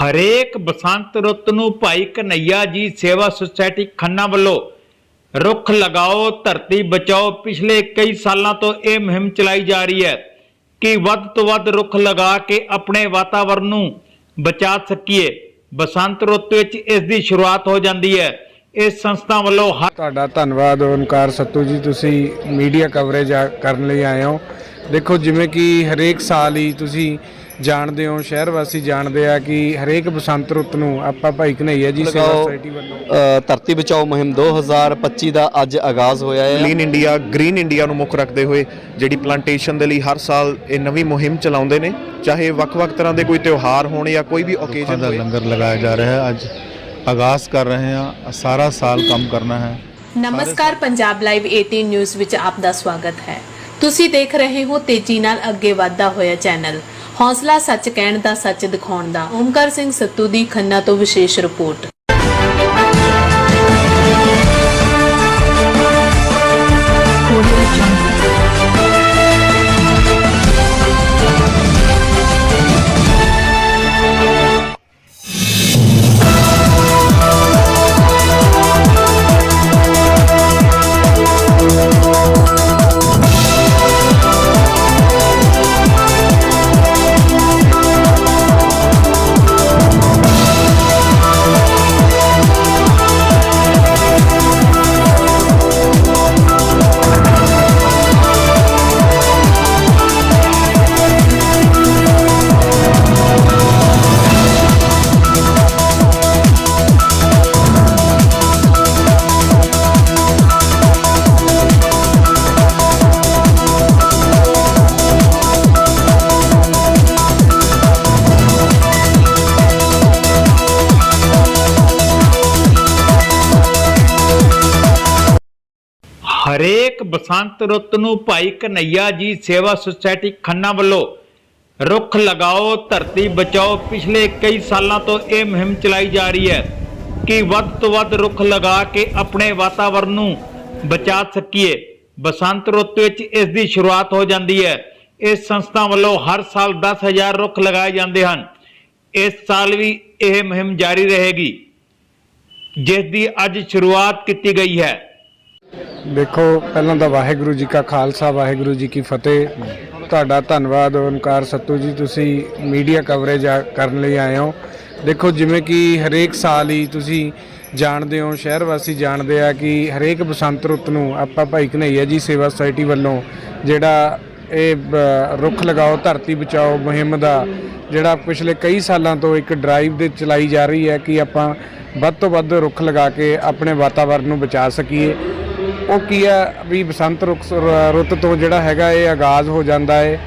ਹਰੇਕ ਬਸੰਤ ਰੁੱਤ ਨੂੰ ਭਾਈ ਕਨਈਆ ਜੀ ਸੇਵਾ ਸੁਸਾਇਟੀ ਖੰਨਾ ਵੱਲੋਂ ਰੁੱਖ ਲਗਾਓ, ਧਰਤੀ ਬਚਾਓ, ਪਿਛਲੇ ਕਈ ਸਾਲਾਂ ਤੋਂ ਇਹ ਮੁਹਿੰਮ ਚਲਾਈ ਜਾ ਰਹੀ ਹੈ ਕਿ ਵੱਧ ਤੋਂ ਵੱਧ ਰੁੱਖ ਲਗਾ ਕੇ ਆਪਣੇ ਵਾਤਾਵਰਣ ਨੂੰ ਬਚਾ ਸਕੀਏ। ਬਸੰਤ ਰੁੱਤ ਵਿੱਚ ਇਸ ਦੀ ਸ਼ੁਰੂਆਤ ਹੋ ਜਾਂਦੀ ਹੈ। ਇਸ ਸੰਸਥਾ ਵੱਲੋਂ ਤੁਹਾਡਾ ਧੰਨਵਾਦ ਓਨਕਾਰ ਸੱਤੂ ਜੀ, ਤੁਸੀਂ ਮੀਡੀਆ ਕਵਰੇਜ ਕਰਨ ਲਈ ਆਏ ਹੋ। ਦੇਖੋ, ਜਿਵੇਂ ਕਿ ਹਰੇਕ ਸਾਲ ਹੀ ਤੁਸੀਂ ਜਾਣਦੇ ਹੋ ਸ਼ਹਿਰ ਵਾਸੀ ਜਾਣਦੇ ਆ ਕਿ ਹਰੇਕ ਬਸੰਤ ਰੁੱਤ ਨੂੰ ਆਪਾਂ ਭਾਈ ਕਨਈਆ ਜੀ ਸੇਵਾ ਲਗਾਓ ਸੁਸਾਇਟੀ ਵੱਲੋਂ। ਅ, ਧਰਤੀ ਬਚਾਓ ਮੁਹਿੰਮ 2025 ਦਾ ਅੱਜ ਆਗਾਜ਼ ਹੋਇਆ ਹੈ। ਕਲੀਨ ਇੰਡੀਆ ਗ੍ਰੀਨ ਇੰਡੀਆ ਨੂੰ ਮੁੱਖ ਰੱਖਦੇ ਹੋਏ ਜਿਹੜੀ ਪਲਾਂਟੇਸ਼ਨ ਦੇ ਲਈ ਹਰ ਸਾਲ ਇਹ ਨਵੀਂ ਮੁਹਿੰਮ ਚਲਾਉਂਦੇ ਨੇ ਚਾਹੇ ਵੱਖ-ਵੱਖ ਤਰ੍ਹਾਂ ਦੇ ਕੋਈ ਤਿਉਹਾਰ ਹੋਣ ਜਾਂ ਕੋਈ ਵੀ ਓਕੇਜ਼ਨ ਦਾ ਹੋਵੇ ਲੰਗਰ ਲਗਾਇਆ ਜਾ ਰਿਹਾ ਹੈ। ਅੱਜ ਆਗਾਜ਼ ਕਰ ਰਹੇ ਹਾਂ। ਸਾਰਾ ਸਾਲ ਕੰਮ ਕਰਨਾ ਹੈ। ਨਮਸਕਾਰ ਪੰਜਾਬ ਲਾਈਵ 18 ਨਿਊਜ਼ ਵਿੱਚ ਆਪ ਦਾ ਸਵਾਗਤ ਹੈ। ਤੁਸੀਂ ਦੇਖ ਰਹੇ ਹੋ ਤੇਜ਼ੀ ਨਾਲ ਅੱਗੇ ਵਧਦਾ ਹੋਇਆ ਚੈਨਲ। ਹੌਸਲਾ ਸੱਚ ਕਹਿਣ ਦਾ, ਸੱਚ ਦਿਖਾਉਣ ਦਾ। ਓਮਕਾਰ ਸਿੰਘ ਸੱਤੂ ਦੀ ਖੰਨਾ ਤੋਂ ਵਿਸ਼ੇਸ਼ ਰਿਪੋਰਟ। ਹਰੇਕ ਬਸੰਤ ਰੁੱਤ ਨੂੰ ਭਾਈ ਕਨਈਆ ਜੀ ਸੇਵਾ ਸੁਸਾਇਟੀ ਖੰਨਾ ਵੱਲੋਂ ਰੁੱਖ ਲਗਾਓ, ਧਰਤੀ ਬਚਾਓ, ਪਿਛਲੇ ਕਈ ਸਾਲਾਂ ਤੋਂ ਇਹ ਮੁਹਿੰਮ ਚਲਾਈ ਜਾ ਰਹੀ ਹੈ ਕਿ ਵੱਧ ਤੋਂ ਵੱਧ ਰੁੱਖ ਲਗਾ ਕੇ ਆਪਣੇ ਵਾਤਾਵਰਣ ਨੂੰ ਬਚਾ ਸਕੀਏ। ਬਸੰਤ ਰੁੱਤ ਵਿੱਚ ਇਸ ਦੀ ਸ਼ੁਰੂਆਤ ਹੋ ਜਾਂਦੀ ਹੈ। ਇਸ ਸੰਸਥਾ ਵੱਲੋਂ ਹਰ ਸਾਲ 10000 ਰੁੱਖ ਲਗਾਏ ਜਾਂਦੇ ਹਨ। ਇਸ ਸਾਲ ਵੀ ਇਹ ਮੁਹਿੰਮ ਜਾਰੀ ਰਹੇਗੀ, ਜਿਸ ਦੀ ਅੱਜ ਸ਼ੁਰੂਆਤ ਕੀਤੀ ਗਈ ਹੈ। ਦੇਖੋ, ਪਹਿਲਾਂ ਤਾਂ ਵਾਹਿਗੁਰੂ ਜੀ ਕਾ ਖਾਲਸਾ, ਵਾਹਿਗੁਰੂ ਜੀ ਕੀ ਫਤਿਹ। ਤੁਹਾਡਾ ਧੰਨਵਾਦ ਓਨਕਾਰ ਸੱਤੂ ਜੀ, ਤੁਸੀਂ ਮੀਡੀਆ ਕਵਰੇਜ ਆ- ਕਰਨ ਲਈ ਆਏ ਹੋ। ਦੇਖੋ, ਜਿਵੇਂ ਕਿ ਹਰੇਕ ਸਾਲ ਹੀ ਤੁਸੀਂ ਜਾਣਦੇ ਹੋ, ਸ਼ਹਿਰ ਵਾਸੀ ਜਾਣਦੇ ਆ ਕਿ ਹਰੇਕ ਬਸੰਤ ਰੁੱਤ ਨੂੰ ਆਪਾਂ ਭਾਈ ਕਨਈਆ ਜੀ ਸੇਵਾ ਸੁਸਾਇਟੀ ਵੱਲੋਂ ਜਿਹੜਾ ਇਹ ਰੁੱਖ ਲਗਾਓ, ਧਰਤੀ ਬਚਾਓ ਮੁਹਿੰਮ ਦਾ, ਜਿਹੜਾ ਪਿਛਲੇ ਕਈ ਸਾਲਾਂ ਤੋਂ ਇੱਕ ਡਰਾਈਵ ਦੇ ਚਲਾਈ ਜਾ ਰਹੀ ਹੈ ਕਿ ਆਪਾਂ ਵੱਧ ਤੋਂ ਵੱਧ ਰੁੱਖ ਲਗਾ ਕੇ ਆਪਣੇ ਵਾਤਾਵਰਣ ਨੂੰ ਬਚਾ ਸਕੀਏ। ਉਹ ਕੀ ਹੈ ਵੀ ਬਸੰਤ ਰੁੱਖ ਰੁੱਤ ਤੋਂ ਜਿਹੜਾ ਹੈਗਾ ਇਹ ਆਗਾਜ਼ ਹੋ ਜਾਂਦਾ ਹੈ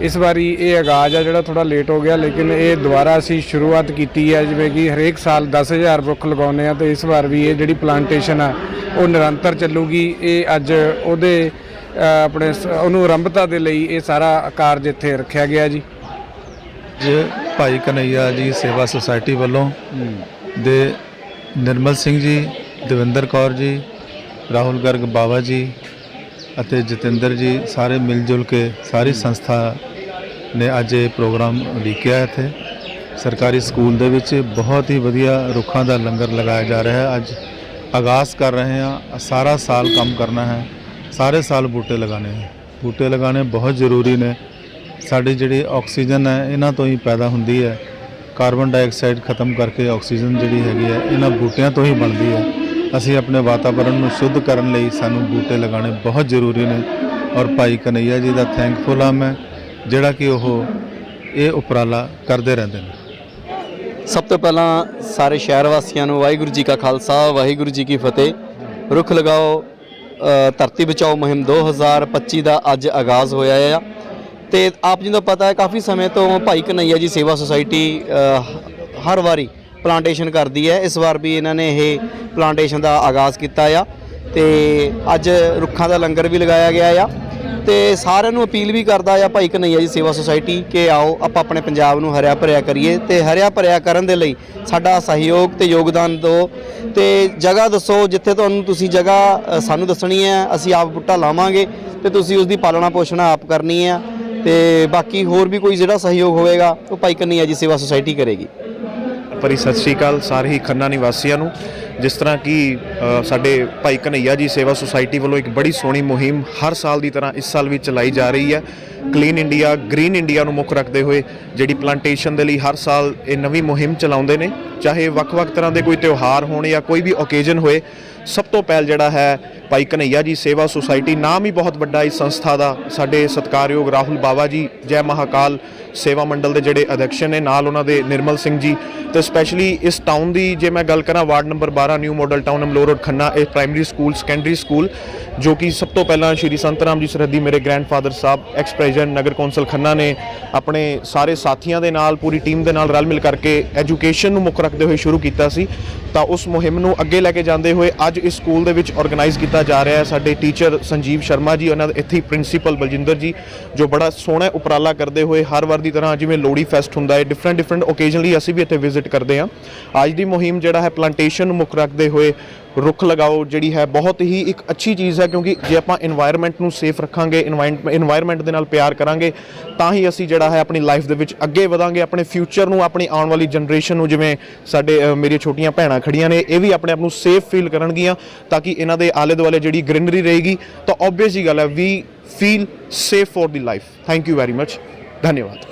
ਇਸ ਵਾਰੀ ਇਹ ਆਗਾਜ਼ ਆ ਜਿਹੜਾ ਥੋੜਾ ਲੇਟ ਹੋ ਗਿਆ ਲੇਕਿਨ ਇਹ ਦੁਬਾਰਾ ਅਸੀਂ ਸ਼ੁਰੂਆਤ ਕੀਤੀ ਹੈ ਜਿਵੇਂ ਕਿ ਹਰੇਕ ਸਾਲ 10000 ਰੁੱਖ ਲਗਾਉਂਦੇ ਆ ਤੇ ਇਸ ਵਾਰ ਵੀ ਇਹ ਜਿਹੜੀ ਪਲਾਂਟੇਸ਼ਨ ਆ ਉਹ ਨਿਰੰਤਰ ਚੱਲੂਗੀ। ਇਹ ਅੱਜ ਉਹਦੇ ਅ, ਆਪਣੇ ਸ- ਉਹਨੂੰ ਆਰੰਭਤਾ ਦੇ ਲਈ ਇਹ ਸਾਰਾ ਕਾਰਜ ਇੱਥੇ ਰੱਖਿਆ ਗਿਆ ਜੀ। ਅੱਜ ਭਾਈ ਕਨਈਆ ਜੀ ਸੇਵਾ ਸੁਸਾਇਟੀ ਵੱਲੋਂ ਦੇ ਨਿਰਮਲ ਸਿੰਘ ਜੀ ਦਵਿੰਦਰ ਕੌਰ ਜੀ ਰਾਹੁਲ ਗਰਗ ਬਾਵਾ ਜੀ ਅਤੇ ਜਤਿੰਦਰ ਜੀ ਸਾਰੇ ਮਿਲ ਜੁਲ ਕੇ ਸਾਰੀ ਸੰਸਥਾ ਨੇ ਅੱਜ ਇਹ ਪ੍ਰੋਗਰਾਮ ਉਲੀਕਿਆ ਇੱਥੇ। ਸਰਕਾਰੀ ਸਕੂਲ ਦੇ ਵਿੱਚ ਬਹੁਤ ਹੀ ਵਧੀਆ ਰੁੱਖਾਂ ਦਾ ਲੰਗਰ ਲਗਾਇਆ ਜਾ ਰਿਹਾ ਹੈ। ਅੱਜ ਆਗਾਜ਼ ਕਰ ਰਹੇ ਹਾਂ, ਸਾਰਾ ਸਾਲ ਕੰਮ ਕਰਨਾ ਹੈ। ਸਾਰੇ ਸਾਲ ਬੂਟੇ ਲਗਾਣੇ ਹੈ। ਬੂਟੇ ਲਗਾਣੇ ਬਹੁਤ ਜ਼ਰੂਰੀ ਨੇ। ਸਾਡੀ ਜਿਹੜੀ ਆਕਸੀਜਨ ਹੈ, ਇਹਨਾਂ ਤੋਂ ਹੀ ਪੈਦਾ ਹੁੰਦੀ ਹੈ। ਕਾਰਬਨ ਡਾਈਆਕਸਾਈਡ ਖਤਮ ਕਰਕੇ ਆਕਸੀਜਨ ਜਿਹੜੀ ਹੈਗੀ ਹੈ, ਇਹਨਾਂ ਬੂਟਿਆਂ ਤੋਂ ਹੀ ਬਣਦੀ ਹੈ। ਅਸੀਂ ਆਪਣੇ ਵਾਤਾਵਰਣ ਨੂੰ ਸ਼ੁੱਧ ਕਰਨ ਲਈ ਸਾਨੂੰ ਬੂਟੇ ਲਗਾਉਣੇ ਬਹੁਤ ਜ਼ਰੂਰੀ ਨੇ ਔਰ ਭਾਈ ਕਨਈਆ ਜੀ ਦਾ ਥੈਂਕਫੁਲ ਹਾਂ ਮੈਂ, ਜਿਹੜਾ ਕਿ ਉਹ ਇਹ ਉਪਰਾਲਾ ਕਰਦੇ ਰਹਿੰਦੇ ਨੇ। ਸਭ ਤੋਂ ਪਹਿਲਾਂ ਸਾਰੇ ਸ਼ਹਿਰ ਵਾਸੀਆਂ ਨੂੰ ਵਾਹਿਗੁਰੂ ਜੀ ਕਾ ਖਾਲਸਾ, ਵਾਹਿਗੁਰੂ ਜੀ ਕੀ ਫਤਿਹ। ਰੁੱਖ ਲਗਾਓ ਧਰਤੀ ਬਚਾਓ ਮੁਹਿੰਮ 2025 ਦਾ ਅੱਜ ਆਗਾਜ਼ ਹੋਇਆ ਆ। ਤੇ ਆਪ ਜੀ ਨੂੰ ਪਤਾ ਹੈ, ਕਾਫੀ ਸਮੇਂ ਤੋਂ ਭਾਈ ਕਨਈਆ ਜੀ ਸੇਵਾ ਸੁਸਾਇਟੀ ਹਰ ਵਾਰੀ ਪਲਾਂਟੇਸ਼ਨ ਕਰਦੀ ਹੈ। ਇਸ ਵਾਰ ਵੀ ਇਹਨਾਂ ਨੇ ਇਹ ਪਲਾਂਟੇਸ਼ਨ ਦਾ ਆਗਾਜ਼ ਕੀਤਾ ਆ ਤੇ ਅੱਜ ਰੁੱਖਾਂ ਦਾ ਲੰਗਰ ਵੀ ਲਗਾਇਆ ਗਿਆ ਆ ਤੇ ਸਾਰਿਆਂ ਨੂੰ ਅਪੀਲ ਵੀ ਕਰਦਾ ਆ ਭਾਈ ਕਨਈਆ ਜੀ ਸੇਵਾ ਸੁਸਾਇਟੀ ਕਿ ਆਓ, ਆਪਾਂ ਆਪਣੇ ਪੰਜਾਬ ਨੂੰ ਹਰਿਆ ਭਰਿਆ ਕਰੀਏ ਤੇ ਹਰਿਆ ਭਰਿਆ ਕਰਨ ਦੇ ਲਈ ਸਾਡਾ ਸਹਿਯੋਗ ਤੇ ਯੋਗਦਾਨ ਦਿਓ ਤੇ ਜਗ੍ਹਾ ਦੱਸੋ, ਜਿੱਥੇ ਤੁਹਾਨੂੰ ਤੁਸੀਂ ਜਗ੍ਹਾ ਸਾਨੂੰ ਦੱਸਣੀ ਹੈ, ਅਸੀਂ ਆਪ ਬੂਟਾ ਲਾਵਾਂਗੇ ਤੇ ਤੁਸੀਂ ਉਸ ਦੀ ਪਾਲਣਾ ਪੋਸ਼ਣਾ ਆਪ ਕਰਨੀ ਹੈ ਤੇ ਬਾਕੀ ਹੋਰ ਵੀ ਕੋਈ ਜਿਹੜਾ ਸਹਿਯੋਗ ਹੋਵੇਗਾ, ਉਹ ਭਾਈ ਕਨਈਆ ਜੀ ਸੇਵਾ ਸੁਸਾਇਟੀ ਕਰੇਗੀ। ਭਰੀ ਸਤਿ ਸ਼੍ਰੀ ਅਕਾਲ, ਸਾਰੇ ਹੀ ਖੰਨਾ ਨਿਵਾਸੀਆਂ ਨੂੰ। ਜਿਸ ਤਰ੍ਹਾਂ ਕਿ ਸਾਡੇ ਭਾਈ ਕਨਈਆ ਜੀ ਸੇਵਾ ਸੁਸਾਇਟੀ ਵੱਲੋਂ ਇੱਕ ਬੜੀ ਸੋਹਣੀ ਮੁਹਿੰਮ ਹਰ ਸਾਲ ਦੀ ਤਰ੍ਹਾਂ ਇਸ ਸਾਲ ਵੀ ਚਲਾਈ ਜਾ ਰਹੀ ਹੈ। ਕਲੀਨ ਇੰਡੀਆ ਗ੍ਰੀਨ ਇੰਡੀਆ ਨੂੰ ਮੁੱਖ ਰੱਖਦੇ ਹੋਏ ਜਿਹੜੀ ਪਲਾਂਟੇਸ਼ਨ ਦੇ ਲਈ ਹਰ ਸਾਲ ਇਹ ਨਵੀਂ ਮੁਹਿੰਮ ਚਲਾਉਂਦੇ ਨੇ। ਚਾਹੇ ਵੱਖ-ਵੱਖ ਤਰ੍ਹਾਂ ਦੇ ਕੋਈ ਤਿਉਹਾਰ ਹੋਣ ਜਾਂ ਕੋਈ ਵੀ ਓਕੇਜ਼ਨ ਹੋਏ, ਸਭ ਤੋਂ ਪਹਿਲ ਜਿਹੜਾ ਹੈ ਭਾਈ ਕਨਈਆ ਜੀ ਸੇਵਾ ਸੁਸਾਇਟੀ, ਨਾਮ ਹੀ ਬਹੁਤ ਵੱਡਾ ਇਸ ਸੰਸਥਾ ਦਾ ਸਾਡੇ ਸਤਿਕਾਰਯੋਗ ਰਾਹੁਲ ਬਾਵਾ ਜੀ, ਜੈ ਮਹਾਕਾਲ। ਸੇਵਾ ਮੰਡਲ ਦੇ ਜਿਹੜੇ ਅਧਿਕਸ਼ ਨੇ, ਨਾਲ ਉਹਨਾਂ ਦੇ ਨਿਰਮਲ ਸਿੰਘ ਜੀ ਤੇ ਸਪੈਸ਼ਲੀ ਇਸ ਟਾਊਨ ਦੀ ਜੇ ਮੈਂ ਗੱਲ ਕਰਾਂ, ward number 12 new model town Amloh road, Khanna, ਇਹ ਪ੍ਰਾਇਮਰੀ ਸਕੂਲ ਸੈਕੰਡਰੀ ਸਕੂਲ ਜੋ ਕਿ ਸਭ ਤੋਂ ਪਹਿਲਾਂ ਸ਼੍ਰੀ ਸੰਤ ਰਾਮ ਜੀ ਸਰਹੱਦੀ ਮੇਰੇ ਗ੍ਰੈਂਡਫਾਦਰ ਸਾਹਿਬ ਐਕਸ ਪ੍ਰੈਜ਼ੀਡੈਂਟ ਨਗਰ ਕੌਂਸਲ ਖੰਨਾ ਨੇ ਆਪਣੇ ਸਾਰੇ ਸਾਥੀਆਂ ਦੇ ਨਾਲ, ਪੂਰੀ ਟੀਮ ਦੇ ਨਾਲ ਰਲ ਮਿਲ ਕਰਕੇ ਐਜੂਕੇਸ਼ਨ ਨੂੰ ਮੁੱਖ ਰੱਖਦੇ ਹੋਏ ਸ਼ੁਰੂ ਕੀਤਾ ਸੀ। ਤਾਂ ਉਸ ਮੁਹਿੰਮ ਨੂੰ ਅੱਗੇ ਲੈ ਕੇ ਜਾਂਦੇ ਹੋਏ ਅੱਜ ਇਸ ਸਕੂਲ ਦੇ ਵਿੱਚ ਆਰਗੇਨਾਈਜ਼ ਕੀਤਾ ਜਾ ਰਿਹਾ ਹੈ। ਸਾਡੇ ਟੀਚਰ ਸੰਜੀਵ ਸ਼ਰਮਾ ਜੀ, ਉਹਨਾਂ ਦੇ ਇੱਥੇ ਪ੍ਰਿੰਸੀਪਲ ਬਲਜਿੰਦਰ ਜੀ, ਜੋ ਬੜਾ ਸੋਹਣਾ ਉਪਰਾਲਾ ਕਰਦੇ ਹੋਏ ਹਰ ਵਾਰ ਦੀ ਤਰ੍ਹਾਂ ਜਿਵੇਂ ਲੋੜੀ ਫੈਸਟ ਹੁੰਦਾ ਹੈ ਡਿਫਰੈਂਟ ਡਿਫਰੈਂਟ ਓਕੇਜ਼ਨਲੀ ਅਸੀਂ ਵੀ ਇੱਥੇ ਵਿਜ਼ਿਟ ਕਰਦੇ ਹਾਂ। ਅੱਜ ਦੀ ਮੁਹਿੰਮ ਜਿਹੜਾ ਹੈ ਪਲਾਂਟੇਸ਼ਨ ਨੂੰ ਮੁੱਖ ਰੱਖਦੇ ਹੋਏ ਰੁੱਖ ਲਗਾਓ, ਜਿਹੜੀ ਹੈ ਬਹੁਤ ਹੀ ਇੱਕ ਅੱਛੀ ਚੀਜ਼ ਹੈ, ਕਿਉਂਕਿ ਜੇ ਆਪਾਂ এনवायरमेंट ਨੂੰ ਸੇਫ ਰੱਖਾਂਗੇ এনवायरमेंट ਦੇ ਨਾਲ ਪਿਆਰ ਕਰਾਂਗੇ, ਤਾਂ ਹੀ ਅਸੀਂ ਜਿਹੜਾ ਹੈ ਆਪਣੀ ਲਾਈਫ ਦੇ ਵਿੱਚ ਅੱਗੇ ਵਧਾਂਗੇ, ਆਪਣੇ ਫਿਊਚਰ ਨੂੰ, ਆਪਣੀ ਆਉਣ ਵਾਲੀ ਜਨਰੇਸ਼ਨ ਨੂੰ, ਜਿਵੇਂ ਸਾਡੇ ਮੇਰੀਆਂ ਛੋਟੀਆਂ ਭੈਣਾਂ ਖੜੀਆਂ ਨੇ, ਇਹ ਵੀ ਆਪਣੇ ਆਪ ਨੂੰ ਸੇਫ ਫੀਲ ਕਰਨਗੀਆਂ, ਤਾਂ ਕਿ ਇਹਨਾਂ ਦੇ ਆਲੇ ਦੁਆਲੇ ਜਿਹੜੀ ਗ੍ਰੀਨਰੀ ਰਹੇਗੀ, ਤਾਂ ਆਬਵੀਅਸ ਹੀ ਗੱਲ ਹੈ we feel safe for the life thank you very much ਧੰਨਵਾਦ